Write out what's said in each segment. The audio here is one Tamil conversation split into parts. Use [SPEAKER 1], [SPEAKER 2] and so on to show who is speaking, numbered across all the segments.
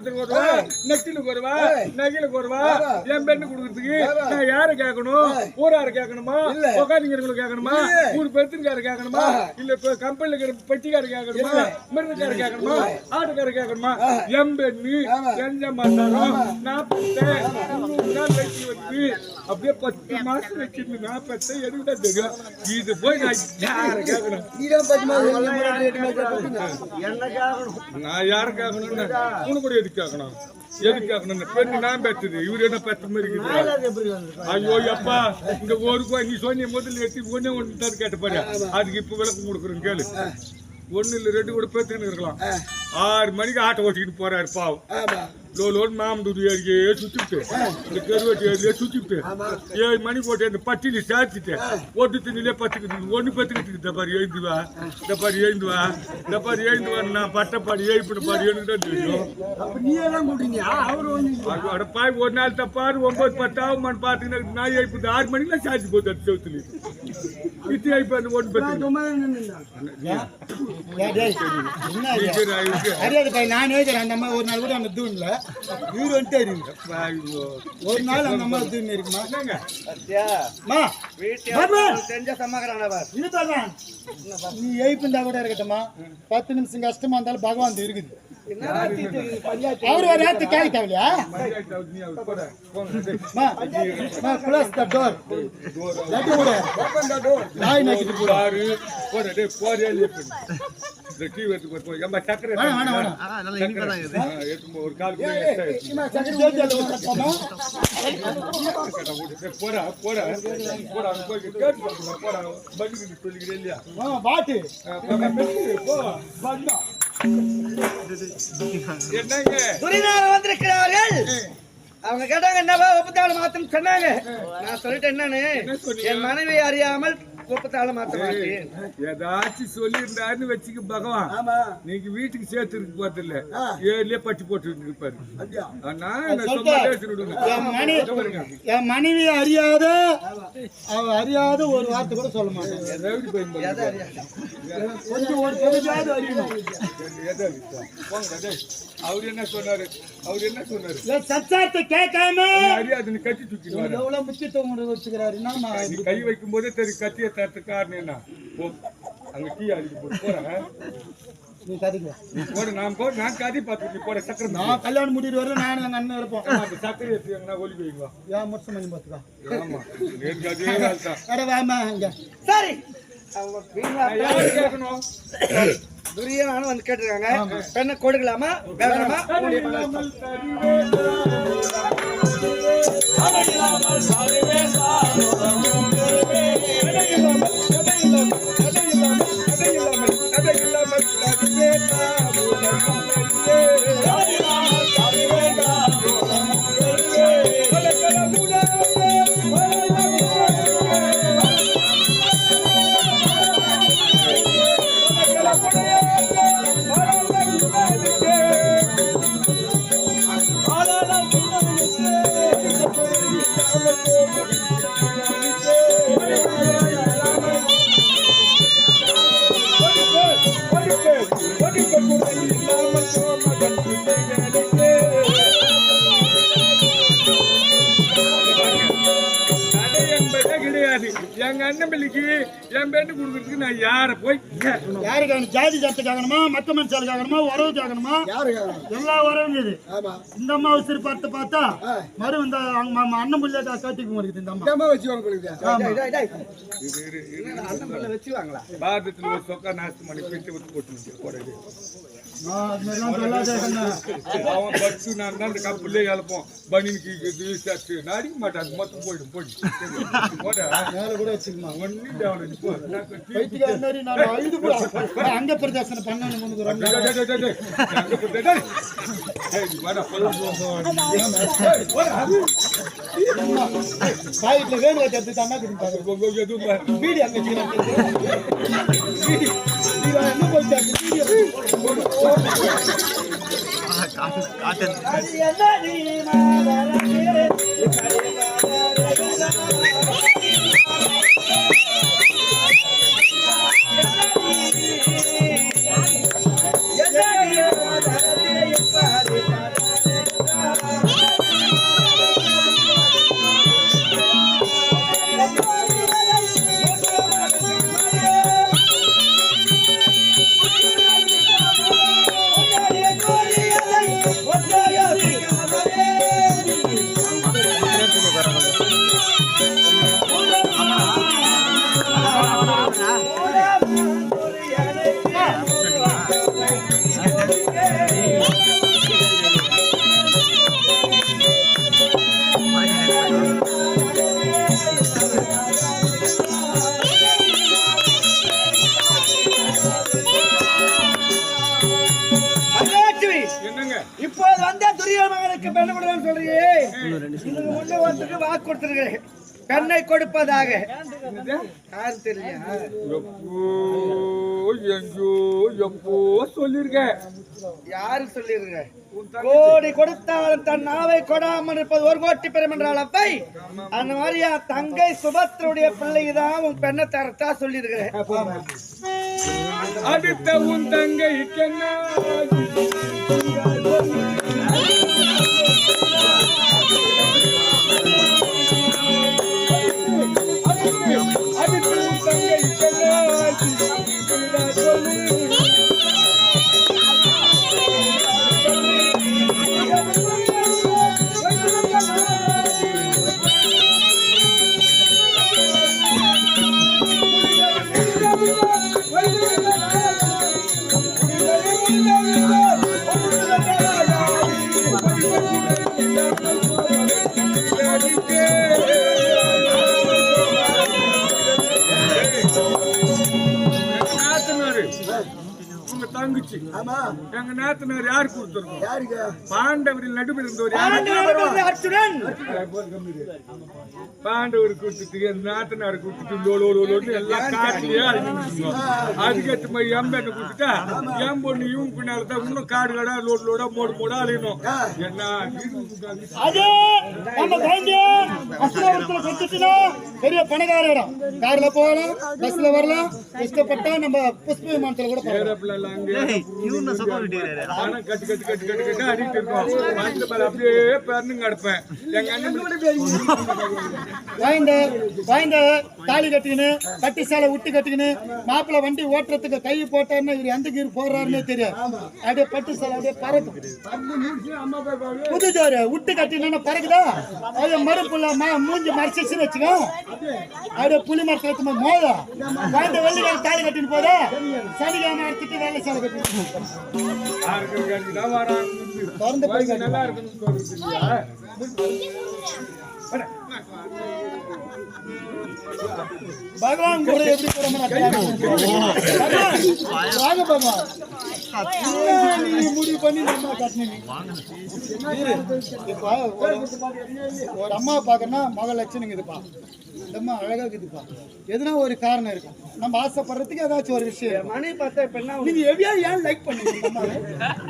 [SPEAKER 1] நெத்திலுக்கு ரூபா, நகையிலுக்கு ரூபா, என் பெண்ணு கொடுக்கறதுக்கு நான் யாரை கேட்கணும்? ஊராரை கேட்கணுமா? உக்காந்துக்கிறவங்களுக்கு கேட்கணுமா? ஊர் பெருத்துக்காரர் கேட்கணுமா? இல்ல இப்ப கம்பெனில இருக்கிற பெட்டிக்காரர் கேட்கணுமா? மிருகக்காரர் கேட்கணுமா? ஆட்டுக்காரர் கேட்கணுமா? என் பெண்ணு, செஞ்ச மசாலம், நான் பெத்தேன், நூறு நாள் வச்சு வந்து, அப்படியே பத்து மாசம் வச்சிருந்து எனக்கு தான் தெரியும். இது போய் நான் யாரை கேட்கணும்? நான் யாரை கேட்கணும்னு? உனக்கு கூட எதுக்கு கேட்கணும் எதுக்கு கேட்கணும் பெண்ணு நான் பெற்றது. இவரு என்ன பெற்ற மாதிரி இருக்குது? ஐயோ அப்பா இந்த ஒரு ரூபாய் நீ சொன்ன முதல்ல எடுத்து ஒண்ணே ஒன்று தான் கேட்ட பாரு அதுக்கு இப்ப விளக்கம் கொடுக்குறேன் கேளு. ஒண்ணு இல்ல ரெண்டு கூட பேத்துக்கிட்டு இருக்கலாம். ஆறு மணிக்கு ஆட்டோ ஓட்டிக்கிட்டு போறாரு பாவம். லோ லோன் மாமதூர் ஏரியே சுத்திட்டு இந்த கருவட்டி ஏரியே சுத்திட்டு ஏழு மணி போட்டு அந்த பட்டியல சாச்சிட்டு ஒட்டு திண்ணிலே பத்துக்கிட்டு ஒண்ணு பத்துக்கிட்டு இந்த பாரு எழுந்து வா. இந்த பாரு எழுந்து வா. இந்த பாரு எழுந்து வா. நான் பட்ட பாடி எழுப்பின பாடி தான் தெரியும் அது அட பாய் ஒரு நாள் தப்பாரு ஒன்பது பத்து ஆகுமான்னு பாத்துக்கிட்டு நான் எழுப்புது ஆறு மணிக்கெல்லாம் சார்ஜ் போட்டு அது செவுத்துல இது எழுப்பு அந்த ஒன்று பத்து
[SPEAKER 2] அறியாது பையன் நான் ஏஜர் அந்த அம்மா ஒரு நாள் கூட அந்த தூண்ல இவரு வந்துட்டு அறிவு. ஒரு நாள் அந்த அம்மா தூண் இருக்குமா? நீ எய்ப்புண்டா கூட இருக்கட்டும்மா. பத்து நிமிஷம் கஷ்டமா இருந்தாலும் பகவான் இருக்குது. அவர் ஒரு க்ளோஸ் த டோர் லட்டு கூட நாய் நக்கிட்டு
[SPEAKER 1] டேய் போறே இந்த டீ எடுத்து போய் போய் எம்மா சக்கரை
[SPEAKER 2] வேணாம் வேணாம் வேணாம்
[SPEAKER 1] ஆ, எடுத்து போ, ஒரு கால் கூட extra எடுத்து போ.
[SPEAKER 2] சக்கரை ஜோதியால ஊத்தப்போமா?
[SPEAKER 1] கேட்டா போடு. டேய், போடா போடா போடா அங்க போய் கேட்டு பாருங்க, போடா பல்லுக்கு சொல்லிக்கிறேன் இல்லையா
[SPEAKER 2] ஆ, வாட்டு
[SPEAKER 1] ஆ, போடா, பெட்டு, போ வந்தா என்னங்க
[SPEAKER 3] துரிநாதர் வந்திருக்கிறார்கள் அவங்க கேட்டாங்க என்னவா முப்பத்தாலு மாத்தம் சொன்னாங்க நான் சொல்லிட்டேன் என்னன்னு என் மனைவி அறியாமல் மாட்டேன்
[SPEAKER 1] ஏதாச்சும் சொல்லியிருந்தாருன்னு வச்சுக்க பகவான். நீங்க வீட்டுக்கு சேர்த்து இருக்க போறது இல்ல ஏர்லயே பட்டி போட்டு இருப்பாரு. ஆனா.
[SPEAKER 2] என் மனைவி அறியாத அவ அறியாத ஒரு வார்த்தை கூட சொல்ல மாட்டேன். கொஞ்சம் ஒரு அறியணும்.
[SPEAKER 1] அவரு என்ன சொன்னாரு அவரு என்ன சொன்னாரு
[SPEAKER 2] சச்சாத்தை கேட்காம
[SPEAKER 1] அறியாது நீ கத்தி தூக்கிடுவாரு
[SPEAKER 2] எவ்வளவு முக்கியத்துவம் கொண்டு வச்சுக்கிறாரு என்னம்மா
[SPEAKER 1] நீ கை வைக்கும் போதே தெரியும் கத்தியை தட்டு காரணம் என்ன போ அங்க டீ அடிக்க போடு போறேன்
[SPEAKER 2] நீ
[SPEAKER 1] போடு நான் போடு நான் கதி பார்த்து நீ போட சக்கரை நான்
[SPEAKER 2] நான் கல்யாணம் முடிட்டு வரல நானும் எங்க அண்ணன் இருப்போம்
[SPEAKER 1] அந்த சக்கரை எடுத்து எங்கன்னா ஒலி வைங்க
[SPEAKER 2] ஏன் முறை பண்ணி பார்த்துக்கா
[SPEAKER 1] ஆமா
[SPEAKER 2] அட வாமா இங்க
[SPEAKER 3] சரி அவங்க
[SPEAKER 1] யாரு கேட்கணும்
[SPEAKER 3] துரியனானு வந்து கேட்டிருக்காங்க. பெண்ணை கொடுக்கலாமா? வேண்டாமா?
[SPEAKER 1] இல்லாமல் கிடையாது எங்க அண்ணன் பிள்ளைக்கு என் பேட்டு கொடுக்கறதுக்கு நான் யாரை போய்
[SPEAKER 2] யாருக்கான ஜாதி ஜாத்து கேட்கணுமா மத்த மனுஷால் கேட்கணுமா உறவு கேட்கணுமா எல்லா உறவும் இது இந்த அம்மா வச்சு பார்த்து பார்த்தா மறு இந்த அண்ணன் பிள்ளைய காட்டிக்க முடியுது இந்த அம்மா. ஆமா.
[SPEAKER 1] இது இரு, இரு.
[SPEAKER 3] அண்ணன் பிள்ளை வச்சுவாங்களா
[SPEAKER 1] பாரதத்துல ஒரு சொக்கா நாஸ்தி பண்ணி பிச்சு விட்டு போட்டு போடுறது அவன் பட்டு நான் தான் அந்த கப்புலே இழப்போம் பனினுக்கு நான் அடிக்க மாட்டேன். அது மொத்தம் போயிடும் போய் போட.
[SPEAKER 2] மேல கூட வச்சுக்கமா.
[SPEAKER 1] ஒன்னும்
[SPEAKER 2] அங்க பிரதர்சனம் பண்ணணும்
[SPEAKER 1] வாடா,
[SPEAKER 2] வேணும். பீடி அங்க என்ன அந்த
[SPEAKER 3] துரிய மகனுக்கு பெண்ணை கொடுன்னு சொல்றியே. இதுக்கு முன்ன ஒருத்தருக்கு வாக்கு கொடுத்திருக்கிறேன். பெண்ணை கொடுப்பதாக. யாரு
[SPEAKER 1] எங்கோ எப்போ
[SPEAKER 3] சொல்லிருங்க கோடி கொடுத்தாலும் தன் நாவை கொடாமல் இருப்பது ஒரு கோட்டி பெறும் என்றால் அப்பை அந்த மாதிரி என் தங்கை சுபத்ருடைய பிள்ளைக்கு தான் உன் பெண்ணை தரத்தா சொல்லியிருக்கிறேன்.
[SPEAKER 1] அடுத்த உன் தங்கை அடுத்த உன் தங்கை தங்கச்சி எங்க நாத்தனார் யாரு கொடுத்துருக்கோம்? பாண்டவரில் நடுவில் இருந்தவர்
[SPEAKER 3] அர்ஜுனன்.
[SPEAKER 1] பாண்டவர் கொடுத்துட்டு என் நாத்தனார் கொடுத்துட்டு லோ லோ லோ லோன்னு எல்லாம் காட்டிலேயே அழிஞ்சிருந்தோம் அதுக்கேற்ற மாதிரி எம்பெண்ணை கொடுத்துட்டா என் பொண்ணு இவங்க பின்னால தான் இன்னும் காடு கடா லோடு லோடா மோடு மோடா அழியணும். என்ன?
[SPEAKER 2] அஸ்திரவரத்துல கொடுத்துச்சுன்னா பெரிய பணக்கார இடம். கார்ல போகலாம் பஸ்ல வரலாம் இஷ்டப்பட்டா நம்ம புஷ்ப விமானத்துல கூட வாய்ந்த வாய்ந்த தாலி கட்டிக்கின்னு கட்டி சேலை விட்டு கட்டிக்கின்னு மாப்பிள்ளை வண்டி ஓட்டுறதுக்கு கை போட்டாருன்னா இவர் எந்த கீர் போடுறாருன்னே தெரியாது. அப்படியே பட்டு சேலை அப்படியே பறக்கும். புது ஜோறு விட்டு கட்டினா பறக்குதா? அது மறுப்புல மா மூஞ்சி மறைச்சிச்சுன்னு வச்சுக்கோ. அப்படியே புலி மரத்துல எடுத்து மோதா. வாய்ந்த வெள்ளிக்கிழமை தாலி கட்டின்னு போதா? சனிக்கிழமை எடுத்துட்டு வேலை சேலை
[SPEAKER 1] வராங்க
[SPEAKER 2] திறந்து
[SPEAKER 1] நல்லா இல்லையா
[SPEAKER 2] பகவான் கூட எப்படி வாங்க பகவான். நீ முடிவு பண்ணி இந்த அம்மா கட்டின நீ. இரு. இப்ப ஒரு- அம்மா பாக்கணும்னா மக லட்சணம் இதுப்பா இந்த அம்மா அழகா இருக்குதுப்பா எதுனா ஒரு காரணம் இருக்கும். நம்ம ஆசைப்படுறதுக்கு ஏதாச்சும் ஒரு விஷயம்.
[SPEAKER 3] மணி பார்த்தா இப்ப என்ன
[SPEAKER 2] நீங்க எவியா ஏன் லைக் பண்ணீங்க இந்த அம்மாவை?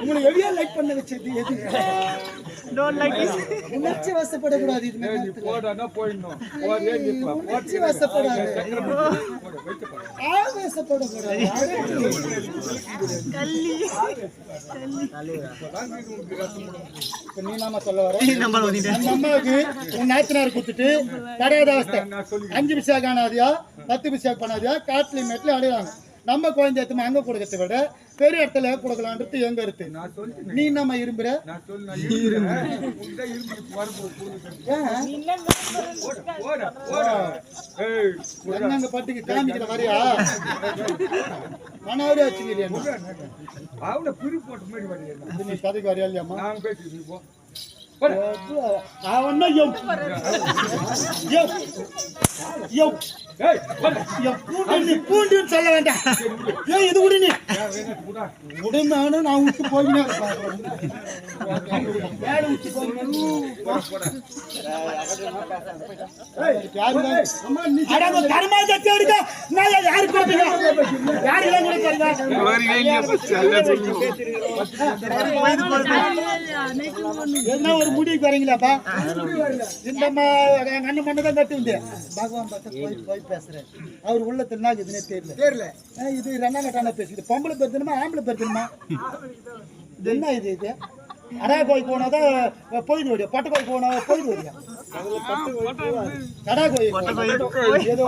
[SPEAKER 2] உங்களை எவியா லைக் பண்ண வச்சது? எது? உணர்ச்சி வசப்படக்கூடாது இது.
[SPEAKER 1] போடானா போயிடணும்.
[SPEAKER 2] உணர்ச்சி வசப்படாது ஆவேசப்படக்கூடாது. இப்ப நீ நாம சொல்ல வர. அந்த அம்மாவுக்கு உன் நாத்தனார் கொடுத்துட்டு கிடையாத அவஸ்தை அஞ்சு பிசா காணாதியா பத்து பிசா பண்ணாதியா காட்டுல மேட்ல அடையாங்க நம்ம குழந்தை அங்க கொடுக்கறத விட பெரிய இடத்துல கொடுக்கலான்றது எங்க இருக்கு நீ நம்ம இரும்புற என்னங்க பட்டுக்கு காமிக்கிற வரியா மனோரே வச்சுக்கிறியா நீ?
[SPEAKER 1] அவனை பிரி போட்ட மாதிரி
[SPEAKER 2] இது நீ கதைக்கு வரியா இல்லையாம்மா?
[SPEAKER 1] நான் பேசிட்டு இருப்போம் ஏய் போடா.
[SPEAKER 2] எம் பூண்டு நீ பூண்டுன்னு சொல்ல வேண்டாம். ஏன் இது விடு நீ விடுனானு நான் விட்டு போயினேன் என்ன ஒரு முடிவுக்கு வரீங்களாப்பா? இந்த எங்க அண்ணன் மண்ணு தான் கட்டி உண்டு பகவான் போய் போய் பேசுறேன். அவர் உள்ளத்துல என்ன இதுனே தெரியல. தெரியல. இது ரெண்டா பேசுது. பொம்பளை பெருத்தணுமா ஆம்பளை பெருத்தணுமா? இது என்ன இது இது? அரா கோயில் போனாதான் போயிடு வடியா பட்டு கோயில் போனா போயிடு வடியா கடா கோயில் ஏதோ.